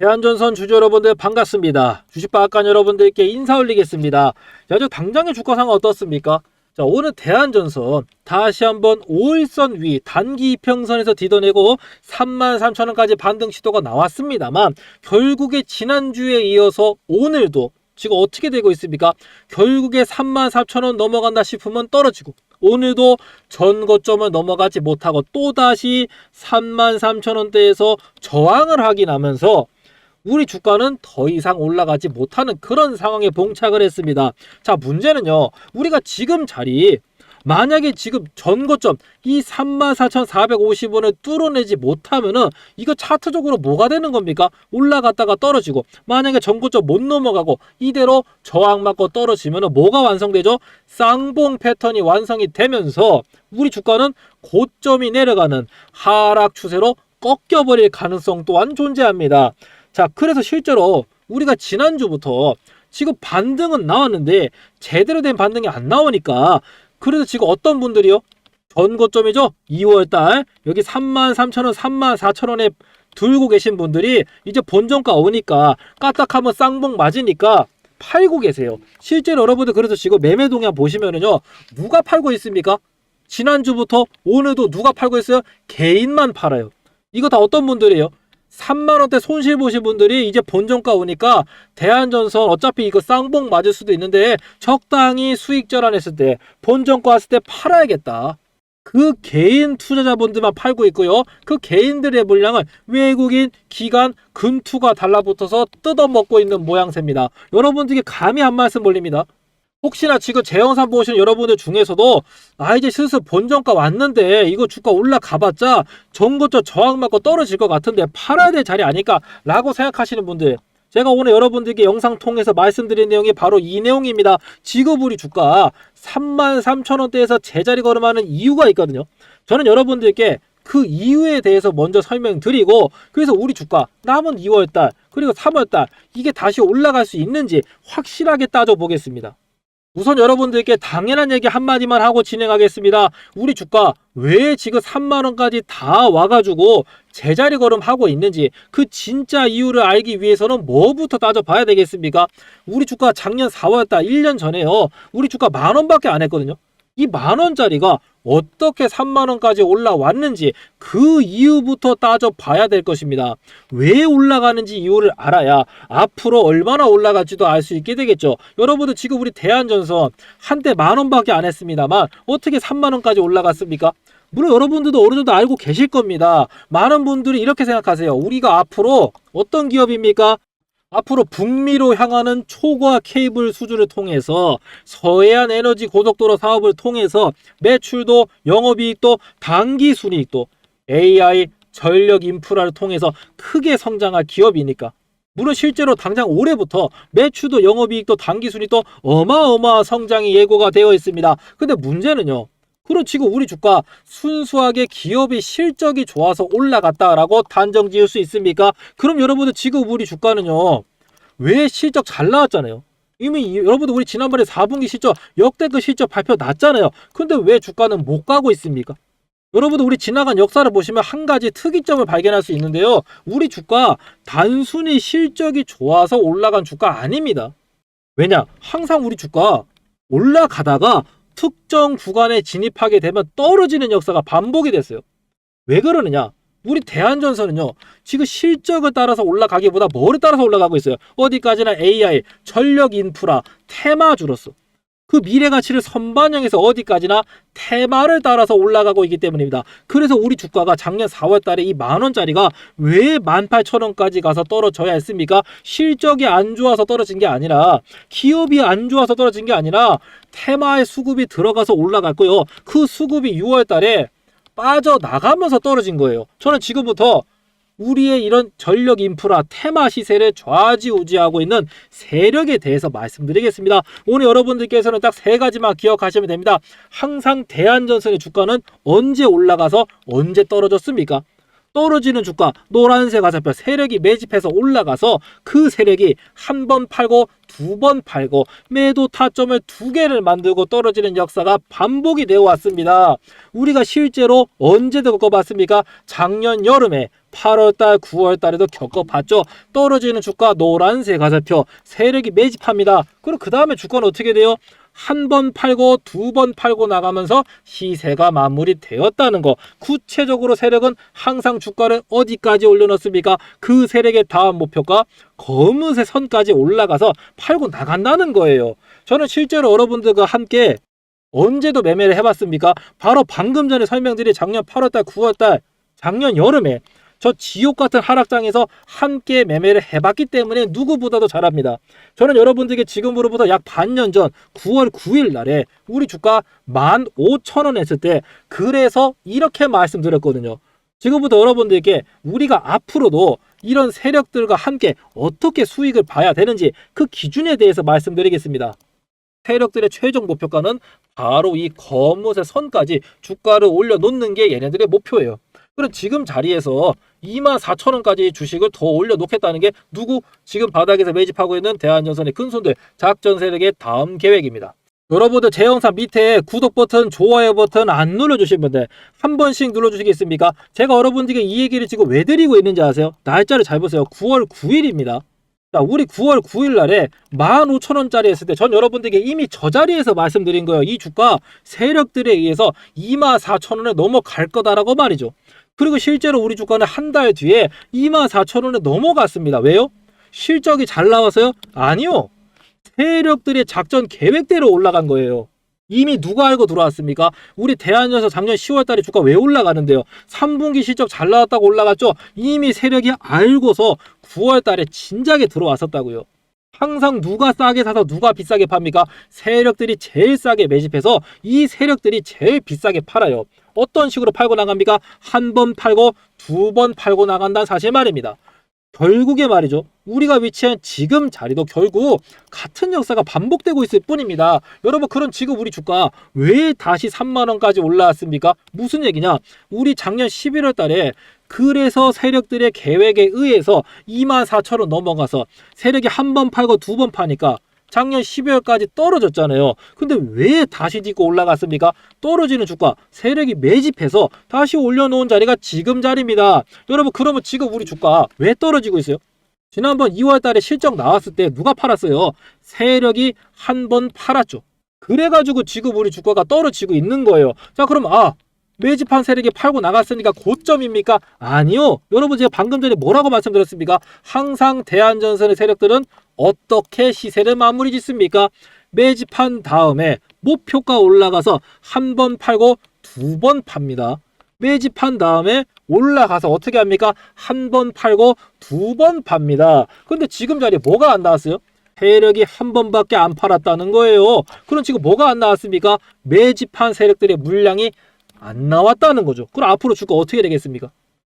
대한전선 주주 여러분들 반갑습니다. 주식박간 여러분들께 인사 올리겠습니다. 자, 저 당장의 주가상 어떻습니까? 자, 오늘 대한전선 다시 한번 5일선 위 단기 이평선에서 뒤져내고 33,000원까지 반등 시도가 나왔습니다만 결국에 지난주에 이어서 오늘도 지금 어떻게 되고 있습니까? 결국에 34,000원 넘어간다 싶으면 떨어지고 오늘도 전 고점을 넘어가지 못하고 또다시 33,000원대에서 저항을 하긴 하면서 우리 주가는 더 이상 올라가지 못하는 그런 상황에 봉착을 했습니다. 자, 문제는요. 우리가 지금 자리 만약에 지금 전고점 이 34,450원을 뚫어내지 못하면은 이거 차트적으로 뭐가 되는 겁니까? 올라갔다가 떨어지고 만약에 전고점 못 넘어가고 이대로 저항 맞고 떨어지면은 뭐가 완성되죠? 쌍봉 패턴이 완성이 되면서 우리 주가는 고점이 내려가는 하락 추세로 꺾여버릴 가능성 또한 존재합니다. 자, 그래서 실제로 우리가 지난주부터 지금 반등은 나왔는데 제대로 된 반등이 안 나오니까 그래서 지금 어떤 분들이요? 전고점이죠? 2월달 여기 33,000원, 34,000원에 들고 계신 분들이 이제 본전가 오니까 까딱하면 쌍봉 맞으니까 팔고 계세요. 실제로 여러분들 그래서 지금 매매 동향 보시면은요. 누가 팔고 있습니까? 지난주부터 오늘도 누가 팔고 있어요? 개인만 팔아요. 이거 다 어떤 분들이에요? 3만 원대 손실 보신 분들이 이제 본전가 오니까 대한전선 어차피 이거 쌍봉 맞을 수도 있는데 적당히 수익 전환했을 때 본전가 왔을 때 팔아야겠다. 그 개인 투자자분들만 팔고 있고요. 그 개인들의 물량을 외국인 기관 금투가 달라붙어서 뜯어먹고 있는 모양새입니다. 여러분들께 감히 한 말씀 올립니다. 혹시나 지금 제 영상 보시는 여러분들 중에서도 아 이제 슬슬 본전가 왔는데 이거 주가 올라가봤자 전고점 저항 맞고 떨어질 것 같은데 팔아야 될 자리 아닐까 라고 생각하시는 분들 제가 오늘 여러분들께 영상 통해서 말씀드린 내용이 바로 이 내용입니다. 지금 우리 주가 33,000원대에서 제자리 걸음하는 이유가 있거든요. 저는 여러분들께 그 이유에 대해서 먼저 설명드리고 그래서 우리 주가 남은 2월달 그리고 3월달 이게 다시 올라갈 수 있는지 확실하게 따져보겠습니다. 우선 여러분들께 당연한 얘기 한마디만 하고 진행하겠습니다. 우리 주가 왜 지금 3만원까지 다 와가지고 제자리 걸음하고 있는지 그 진짜 이유를 알기 위해서는 뭐부터 따져봐야 되겠습니까? 우리 주가 작년 4월달 1년 전에요. 우리 주가 만원밖에 안 했거든요. 이 만원짜리가 어떻게 3만원까지 올라왔는지 그 이유부터 따져봐야 될 것입니다. 왜 올라가는지 이유를 알아야 앞으로 얼마나 올라갈지도 알 수 있게 되겠죠. 여러분들 지금 우리 대한전선 한때 만원밖에 안 했습니다만 어떻게 3만원까지 올라갔습니까? 물론 여러분들도 어느 정도 알고 계실 겁니다. 많은 분들이 이렇게 생각하세요. 우리가 앞으로 어떤 기업입니까? 앞으로 북미로 향하는 초과 케이블 수주를 통해서 서해안 에너지 고속도로 사업을 통해서 매출도 영업이익도 단기 순이익도 AI 전력 인프라를 통해서 크게 성장할 기업이니까 물론 실제로 당장 올해부터 매출도 영업이익도 단기 순이익도 어마어마한 성장이 예고가 되어 있습니다. 근데 문제는요. 그럼 지금 우리 주가 순수하게 기업의 실적이 좋아서 올라갔다라고 단정 지을 수 있습니까? 그럼 여러분들 지금 우리 주가는요. 왜 실적 잘 나왔잖아요. 이미 이- 여러분들 우리 지난번에 4분기 실적 역대급 실적 발표 났잖아요. 근데 왜 주가는 못 가고 있습니까? 여러분들 우리 지나간 역사를 보시면 한 가지 특이점을 발견할 수 있는데요. 우리 주가 단순히 실적이 좋아서 올라간 주가 아닙니다. 왜냐? 항상 우리 주가 올라가다가 특정 구간에 진입하게 되면 떨어지는 역사가 반복이 됐어요. 왜 그러느냐? 우리 대한전선은요, 지금 실적을 따라서 올라가기보다 뭐를 따라서 올라가고 있어요? 어디까지나 AI, 전력 인프라, 테마주로서. 그 미래 가치를 선반영해서 어디까지나 테마를 따라서 올라가고 있기 때문입니다. 그래서 우리 주가가 작년 4월 달에 이 만원짜리가 왜 18,000원까지 가서 떨어져야 했습니까? 실적이 안 좋아서 떨어진 게 아니라 기업이 안 좋아서 떨어진 게 아니라 테마의 수급이 들어가서 올라갔고요. 그 수급이 6월 달에 빠져나가면서 떨어진 거예요. 저는 지금부터 우리의 이런 전력 인프라 테마 시세를 좌지우지하고 있는 세력에 대해서 말씀드리겠습니다. 오늘 여러분들께서는 딱 세 가지만 기억하시면 됩니다. 항상 대한전선의 주가는 언제 올라가서 언제 떨어졌습니까? 떨어지는 주가 노란색 화살표 세력이 매집해서 올라가서 그 세력이 한 번 팔고 두 번 팔고 매도 타점을 두 개를 만들고 떨어지는 역사가 반복이 되어 왔습니다. 우리가 실제로 언제도 겪어봤습니까? 작년 여름에 8월달, 9월달에도 겪어봤죠. 떨어지는 주가 노란색 화살표 세력이 매집합니다. 그럼 그 다음에 주가는 어떻게 돼요? 한번 팔고 두 번 팔고 나가면서 시세가 마무리되었다는 거. 구체적으로 세력은 항상 주가를 어디까지 올려놓습니까? 그 세력의 다음 목표가 검은색 선까지 올라가서 팔고 나간다는 거예요. 저는 실제로 여러분들과 함께 언제도 매매를 해봤습니까? 바로 방금 전에 설명드린 작년 8월달, 9월달, 작년 여름에 저 지옥 같은 하락장에서 함께 매매를 해봤기 때문에 누구보다도 잘합니다. 저는 여러분들에게 지금으로부터 약 반년 전 9월 9일 날에 우리 주가 15,000원 했을 때 그래서 이렇게 말씀드렸거든요. 지금부터 여러분들께 우리가 앞으로도 이런 세력들과 함께 어떻게 수익을 봐야 되는지 그 기준에 대해서 말씀드리겠습니다. 세력들의 최종 목표가는 바로 이 검은색 선까지 주가를 올려놓는 게 얘네들의 목표예요. 그럼 지금 자리에서 24,000원까지 주식을 더 올려놓겠다는 게 누구? 지금 바닥에서 매집하고 있는 대한전선의 큰손들 작전 세력의 다음 계획입니다. 여러분들 제 영상 밑에 구독 버튼, 좋아요 버튼 안 눌러주신 분들 한 번씩 눌러주시겠습니까? 제가 여러분들에게 이 얘기를 지금 왜 드리고 있는지 아세요? 날짜를 잘 보세요. 9월 9일입니다. 자, 우리 9월 9일 날에 15,000원짜리 했을 때 전 여러분들에게 이미 저 자리에서 말씀드린 거예요. 이 주가 세력들에 의해서 24,000원에 넘어갈 거다라고 말이죠. 그리고 실제로 우리 주가는 한 달 뒤에 24,000원에 넘어갔습니다. 왜요? 실적이 잘 나와서요? 아니요. 세력들의 작전 계획대로 올라간 거예요. 이미 누가 알고 들어왔습니까? 우리 대한연서 작년 10월 달에 주가 왜 올라가는데요? 3분기 실적 잘 나왔다고 올라갔죠? 이미 세력이 알고서 9월 달에 진작에 들어왔었다고요. 항상 누가 싸게 사서 누가 비싸게 팝니까? 세력들이 제일 싸게 매집해서 이 세력들이 제일 비싸게 팔아요. 어떤 식으로 팔고 나갑니까? 한 번 팔고 두 번 팔고 나간다는 사실 말입니다. 결국에 말이죠. 우리가 위치한 지금 자리도 결국 같은 역사가 반복되고 있을 뿐입니다. 여러분 그런 지금 우리 주가 왜 다시 3만 원까지 올라왔습니까? 무슨 얘기냐? 우리 작년 11월 달에 그래서 세력들의 계획에 의해서 2만 4천 원 넘어가서 세력이 한 번 팔고 두 번 파니까 작년 12월까지 떨어졌잖아요. 근데 왜 다시 딛고 올라갔습니까? 떨어지는 주가 세력이 매집해서 다시 올려놓은 자리가 지금 자리입니다. 여러분 그러면 지금 우리 주가 왜 떨어지고 있어요? 지난번 2월 달에 실적 나왔을 때 누가 팔았어요? 세력이 한 번 팔았죠. 그래가지고 지금 우리 주가가 떨어지고 있는 거예요. 자 그럼 아 매집한 세력이 팔고 나갔으니까 고점입니까? 아니요. 여러분 제가 방금 전에 뭐라고 말씀드렸습니까? 항상 대한전선의 세력들은 어떻게 시세를 마무리 짓습니까? 매집한 다음에 목표가 올라가서 한 번 팔고 두 번 팝니다. 매집한 다음에 올라가서 어떻게 합니까? 한 번 팔고 두 번 팝니다. 근데 지금 자리에 뭐가 안 나왔어요? 세력이 한 번밖에 안 팔았다는 거예요. 그럼 지금 뭐가 안 나왔습니까? 매집한 세력들의 물량이 안 나왔다는 거죠. 그럼 앞으로 주가 어떻게 되겠습니까?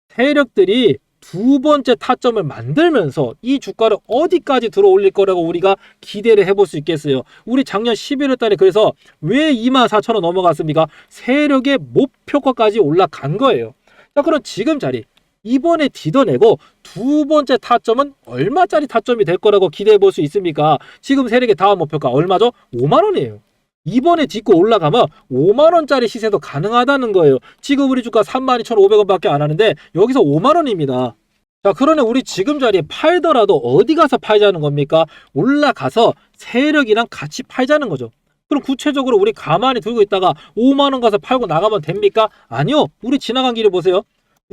세력들이 두 번째 타점을 만들면서 이 주가를 어디까지 들어 올릴 거라고 우리가 기대를 해볼 수 있겠어요. 우리 작년 11월 달에 그래서 왜 24,000원 넘어갔습니까? 세력의 목표가까지 올라간 거예요. 자, 그럼 지금 자리 이번에 뒤져내고 두 번째 타점은 얼마짜리 타점이 될 거라고 기대해 볼 수 있습니까? 지금 세력의 다음 목표가 얼마죠? 5만 원이에요. 이번에 딛고 올라가면 5만 원짜리 시세도 가능하다는 거예요. 지금 우리 주가 32,500원밖에 안 하는데 여기서 5만 원입니다. 자, 그러네 우리 지금 자리에 팔더라도 어디 가서 팔자는 겁니까? 올라가서 세력이랑 같이 팔자는 거죠. 그럼 구체적으로 우리 가만히 들고 있다가 5만 원 가서 팔고 나가면 됩니까? 아니요. 우리 지나간 길을 보세요.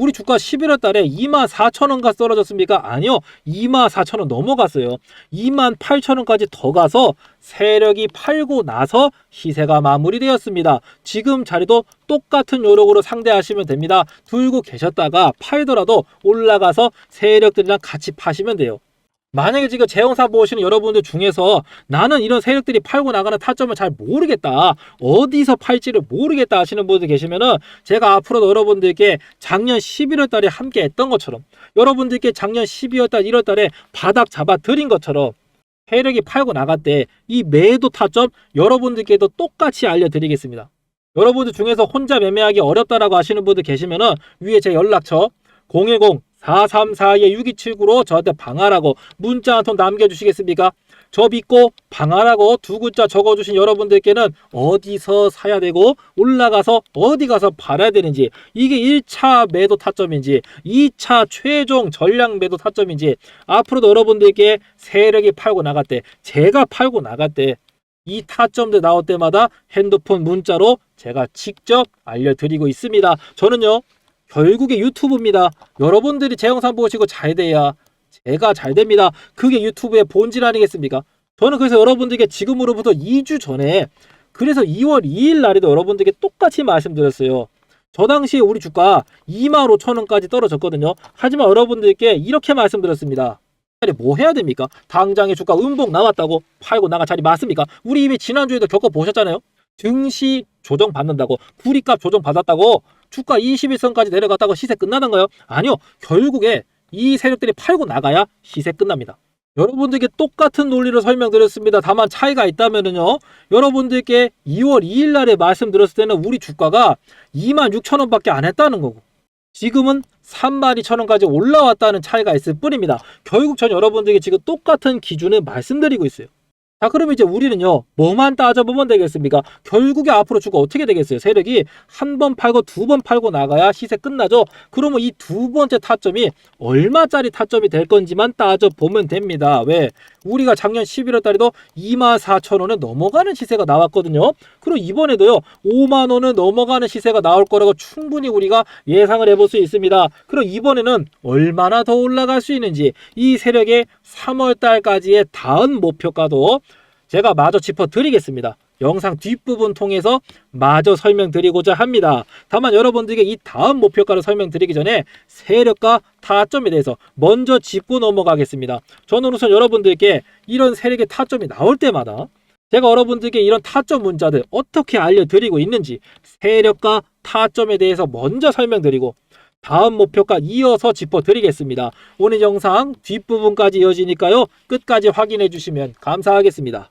우리 주가 11월 달에 2만 4천 원가 떨어졌습니까? 아니요. 2만 4천 원 넘어갔어요. 2만 8천 원까지 더 가서 세력이 팔고 나서 시세가 마무리되었습니다. 지금 자리도 똑같은 요령으로 상대하시면 됩니다. 들고 계셨다가 팔더라도 올라가서 세력들이랑 같이 파시면 돼요. 만약에 지금 제 영상 보시는 여러분들 중에서 나는 이런 세력들이 팔고 나가는 타점을 잘 모르겠다. 어디서 팔지를 모르겠다 하시는 분들 계시면은 제가 앞으로도 여러분들께 작년 11월 달에 함께 했던 것처럼 여러분들께 작년 12월 달, 1월 달에 바닥 잡아 드린 것처럼 세력이 팔고 때이 매도 타점 여러분들께도 똑같이 알려드리겠습니다. 여러분들 중에서 혼자 매매하기 어렵다라고 하시는 분들 계시면은 위에 제 연락처 010-434-6279로 저한테 방하라고 문자 한 통 남겨주시겠습니까? 저 믿고 방하라고 두 글자 적어주신 여러분들께는 어디서 사야 되고 올라가서 어디 가서 팔아야 되는지 이게 1차 매도 타점인지 2차 최종 전략 매도 타점인지 앞으로도 여러분들께 세력이 팔고 때 제가 팔고 때이 타점들 나올 때마다 핸드폰 문자로 제가 직접 알려드리고 있습니다. 저는요 결국에 유튜브입니다. 여러분들이 제 영상 보시고 잘 돼야 제가 잘 됩니다. 그게 유튜브의 본질 아니겠습니까? 저는 그래서 여러분들께 지금으로부터 2주 전에 그래서 2월 2일 날에도 여러분들께 똑같이 말씀드렸어요. 저 당시에 우리 주가 2만 5천 원까지 떨어졌거든요. 하지만 여러분들께 이렇게 말씀드렸습니다. 뭐 해야 됩니까? 당장에 주가 음봉 나왔다고 팔고 나갈 자리 맞습니까? 우리 이미 지난주에도 겪어보셨잖아요. 증시 조정 받는다고 구리값 조정 받았다고 주가 21선까지 내려갔다고 시세 끝나는가요? 아니요. 결국에 이 세력들이 팔고 나가야 시세 끝납니다. 여러분들께 똑같은 논리로 설명드렸습니다. 다만 차이가 있다면은요. 여러분들께 2월 2일 날에 말씀드렸을 때는 우리 주가가 2만 6천 원밖에 안 했다는 거고 지금은 3만 2천 원까지 올라왔다는 차이가 있을 뿐입니다. 결국 전 여러분들에게 지금 똑같은 기준을 말씀드리고 있어요. 자, 그럼 이제 우리는요, 뭐만 따져보면 되겠습니까? 결국에 앞으로 주가 어떻게 되겠어요? 세력이 한 번 팔고 두 번 팔고 나가야 시세 끝나죠? 그러면 이 두 번째 타점이 얼마짜리 타점이 될 건지만 따져보면 됩니다. 왜? 우리가 작년 11월 달에도 2만 4천 원을 넘어가는 시세가 나왔거든요. 그리고 이번에도요, 5만 원을 넘어가는 시세가 나올 거라고 충분히 우리가 예상을 해볼 수 있습니다. 그리고 이번에는 얼마나 더 올라갈 수 있는지 이 세력의 3월 달까지의 다음 목표가도 제가 마저 짚어드리겠습니다. 영상 뒷부분 통해서 마저 설명드리고자 합니다. 다만 여러분들에게 이 다음 목표가를 설명드리기 전에 세력과 타점에 대해서 먼저 짚고 넘어가겠습니다. 저는 우선 여러분들께 이런 세력의 타점이 나올 때마다 제가 여러분들께 이런 타점 문자들 어떻게 알려드리고 있는지 세력과 타점에 대해서 먼저 설명드리고 다음 목표가 이어서 짚어드리겠습니다. 오늘 영상 뒷부분까지 이어지니까요. 끝까지 확인해 주시면 감사하겠습니다.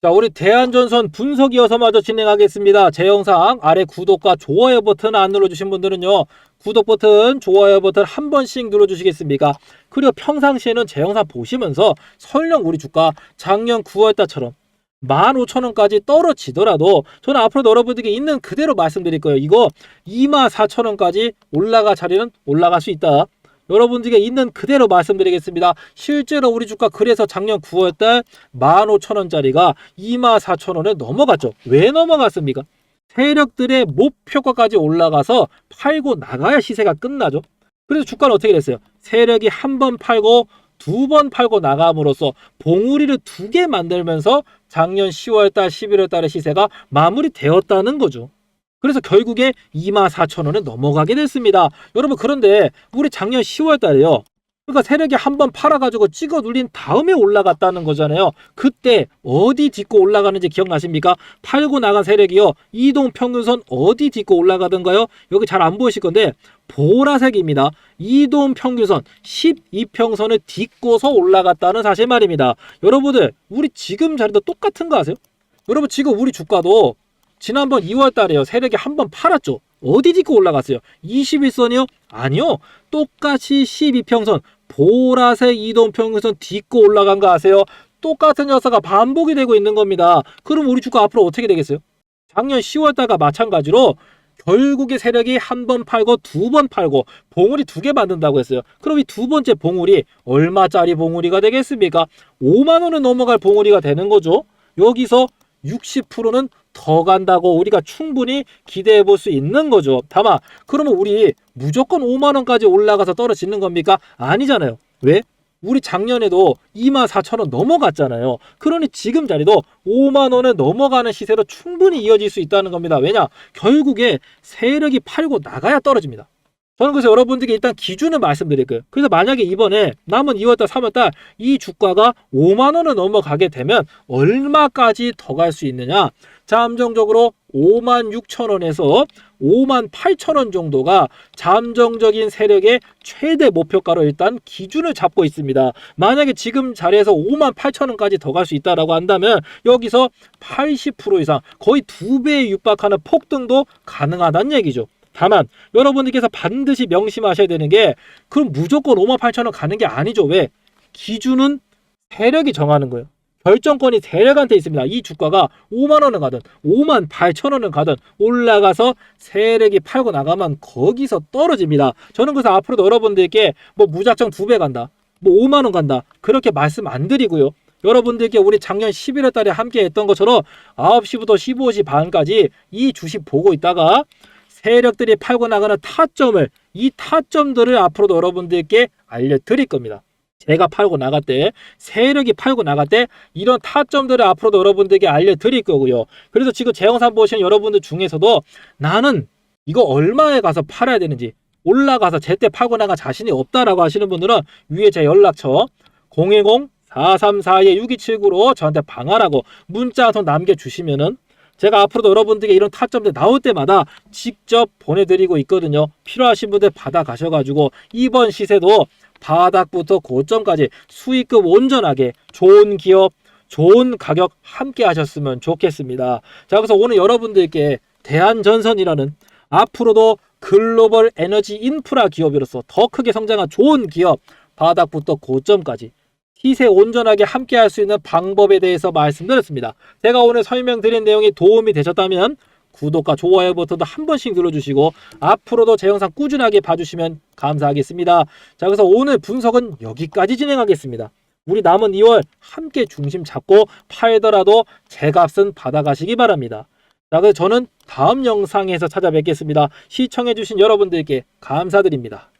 자, 우리 대한전선 분석 이어서 마저 진행하겠습니다. 제 영상 아래 구독과 좋아요 버튼 안 눌러주신 분들은요, 구독 버튼, 좋아요 버튼 한 번씩 눌러주시겠습니까? 그리고 평상시에는 제 영상 보시면서 설령 우리 주가 작년 9월달처럼 15,000원까지 떨어지더라도 저는 앞으로 여러분들에게 있는 그대로 말씀드릴 거예요. 이거 24,000원까지 올라가 자리는 올라갈 수 있다. 여러분들에게 있는 그대로 말씀드리겠습니다. 실제로 우리 주가 그래서 작년 9월달 15,000원짜리가 24,000원에 넘어갔죠. 왜 넘어갔습니까? 세력들의 목표가까지 올라가서 팔고 나가야 시세가 끝나죠. 그래서 주가는 어떻게 됐어요? 세력이 한 번 팔고 두 번 팔고 나감으로써 봉우리를 두 개 만들면서 작년 10월달, 11월달의 시세가 마무리되었다는 거죠. 그래서 결국에 24,000원에 넘어가게 됐습니다. 여러분 그런데 우리 작년 10월 달에요. 그러니까 세력이 한 번 팔아가지고 찍어 눌린 다음에 올라갔다는 거잖아요. 그때 어디 딛고 올라가는지 기억나십니까? 팔고 나간 세력이요. 이동 평균선 어디 딛고 올라가던가요? 여기 잘 안 보이실 건데 보라색입니다. 이동 평균선 12평선을 딛고서 올라갔다는 사실 말입니다. 여러분들 우리 지금 자리도 똑같은 거 아세요? 여러분 지금 우리 주가도 지난번 2월 달에요. 세력이 한 번 팔았죠. 어디 딛고 올라갔어요? 21선이요? 아니요. 똑같이 12평선 보라색 이동평균선 딛고 올라간 거 아세요? 똑같은 역사가 반복이 되고 있는 겁니다. 그럼 우리 주가 앞으로 어떻게 되겠어요? 작년 10월 달과 마찬가지로 결국에 세력이 한 번 팔고 두 번 팔고 봉우리 두 개 만든다고 했어요. 그럼 이 두 번째 봉우리 얼마짜리 봉우리가 되겠습니까? 5만 원은 넘어갈 봉우리가 되는 거죠. 여기서 60%는 더 간다고 우리가 충분히 기대해 볼 수 있는 거죠. 다만 그러면 우리 무조건 5만 원까지 올라가서 떨어지는 겁니까? 아니잖아요. 왜? 우리 작년에도 2만 4천 원 넘어갔잖아요. 그러니 지금 자리도 5만 원에 넘어가는 시세로 충분히 이어질 수 있다는 겁니다. 왜냐? 결국에 세력이 팔고 나가야 떨어집니다. 저는 그래서 여러분들께 일단 기준을 말씀드릴 거예요. 그래서 만약에 이번에 남은 2월달, 3월달 이 주가가 5만 원을 넘어가게 되면 얼마까지 더 갈 수 있느냐? 잠정적으로 5만 6천 원에서 5만 8천 원 정도가 잠정적인 세력의 최대 목표가로 일단 기준을 잡고 있습니다. 만약에 지금 자리에서 5만 8천 원까지 더 갈 수 있다라고 한다면 여기서 80% 이상 거의 두 배에 육박하는 폭등도 가능하다는 얘기죠. 다만 여러분들께서 반드시 명심하셔야 되는 게 그럼 무조건 5만 8천 원 가는 게 아니죠. 왜? 기준은 세력이 정하는 거예요. 결정권이 세력한테 있습니다. 이 주가가 5만 원을 가든 5만 8천 원을 가든 올라가서 세력이 팔고 나가면 거기서 떨어집니다. 저는 그래서 앞으로도 여러분들께 뭐 무작정 두 배 간다. 뭐 5만 원 간다. 그렇게 말씀 안 드리고요. 여러분들께 우리 작년 11월 달에 함께 했던 것처럼 9시부터 15시 반까지 이 주식 보고 있다가 세력들이 팔고 나가는 타점을 이 타점들을 앞으로도 여러분들께 알려드릴 겁니다. 제가 팔고 나갈 때 세력이 팔고 나갈 때 이런 타점들을 앞으로도 여러분들께 알려드릴 거고요. 그래서 지금 제 영상 보시는 여러분들 중에서도 나는 이거 얼마에 가서 팔아야 되는지 올라가서 제때 팔고 나갈 자신이 없다라고 하시는 분들은 위에 제 연락처 010 434-6279로 저한테 방하라고 문자 한통 남겨주시면은 제가 앞으로도 여러분들께 이런 타점들 나올 때마다 직접 보내드리고 있거든요. 필요하신 분들 받아가셔가지고 이번 시세도 바닥부터 고점까지 수익금 온전하게 좋은 기업, 좋은 가격 함께 하셨으면 좋겠습니다. 자, 그래서 오늘 여러분들께 대한전선이라는 앞으로도 글로벌 에너지 인프라 기업으로서 더 크게 성장한 좋은 기업, 바닥부터 고점까지 시세 온전하게 함께 할 수 있는 방법에 대해서 말씀드렸습니다. 제가 오늘 설명드린 내용이 도움이 되셨다면 구독과 좋아요 버튼도 한 번씩 눌러주시고 앞으로도 제 영상 꾸준하게 봐주시면 감사하겠습니다. 자 그래서 오늘 분석은 여기까지 진행하겠습니다. 우리 남은 2월 함께 중심 잡고 팔더라도 제 값은 받아가시기 바랍니다. 자 그래서 저는 다음 영상에서 찾아뵙겠습니다. 시청해주신 여러분들께 감사드립니다.